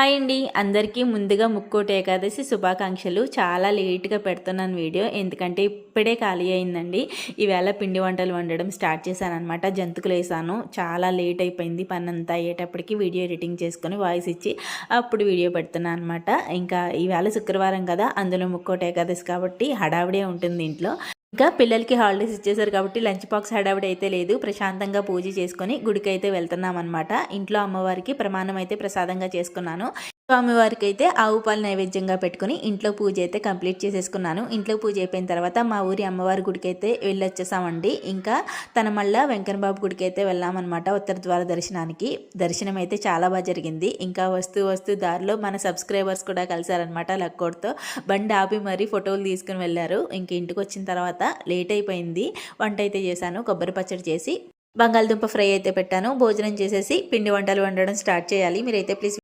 Hi అండి. అందరికీ ముందుగా ముక్కోటి ఏకాదశి శుభాకాంక్షలు. చాలా లేట్గా పెడుతున్నాను వీడియో. ఎందుకంటే ఇప్పుడే ఖాళీ అయిందండి. ఈవేళ పిండి వంటలు వండడం స్టార్ట్ చేశాను అనమాట జంతుకులు వేసాను. చాలా లేట్ అయిపోయింది పని అంతా అయ్యేటప్పటికి వీడియో ఎడిటింగ్ చేసుకొని వాయిస్ ఇచ్చి అప్పుడు వీడియో పెడుతున్నాను అనమాట ఇంకా ఈవేళ శుక్రవారం కదా. అందులో ముక్కోటి ఏకాదశి కాబట్టి హడావిడే ఉంటుంది ఇంట్లో. ఇంకా పిల్లలకి హాలిడేస్ ఇచ్చేసారు కాబట్టి లంచ్ బాక్స్ హడావిడి అయితే లేదు. ప్రశాంతంగా పూజ చేసుకొని గుడికి అయితే వెళ్తున్నాం అనమాట ఇంట్లో అమ్మవారికి ప్రమాణం అయితే ప్రసాదంగా చేసుకున్నాను. స్వామివారికి అయితే ఆవు పాలు నైవేద్యంగా పెట్టుకుని ఇంట్లో పూజ అయితే కంప్లీట్ చేసేసుకున్నాను. ఇంట్లో పూజ అయిపోయిన తర్వాత మా ఊరి అమ్మవారి గుడికి అయితే వెళ్ళొచ్చేసామండి. ఇంకా తన మళ్ళా వెంకటబాబు గుడికి అయితే వెళ్ళామన్నమాట ఉత్తర ద్వార దర్శనానికి. దర్శనం అయితే చాలా బాగా జరిగింది. ఇంకా వస్తూ వస్తూ దారిలో మన సబ్స్క్రైబర్స్ కూడా కలిశారనమాట లక్కోడ్తో. బండి ఆపి మరీ ఫోటోలు తీసుకుని వెళ్ళారు. ఇంక ఇంటికి వచ్చిన తర్వాత లేట్ అయిపోయింది. వంట అయితే చేశాను కొబ్బరి పచ్చడి చేసి బంగాళదుంప ఫ్రై అయితే పెట్టాను. భోజనం చేసేసి పిండి వంటలు వండడం స్టార్ట్ చేయాలి. మీరైతే ప్లీజ్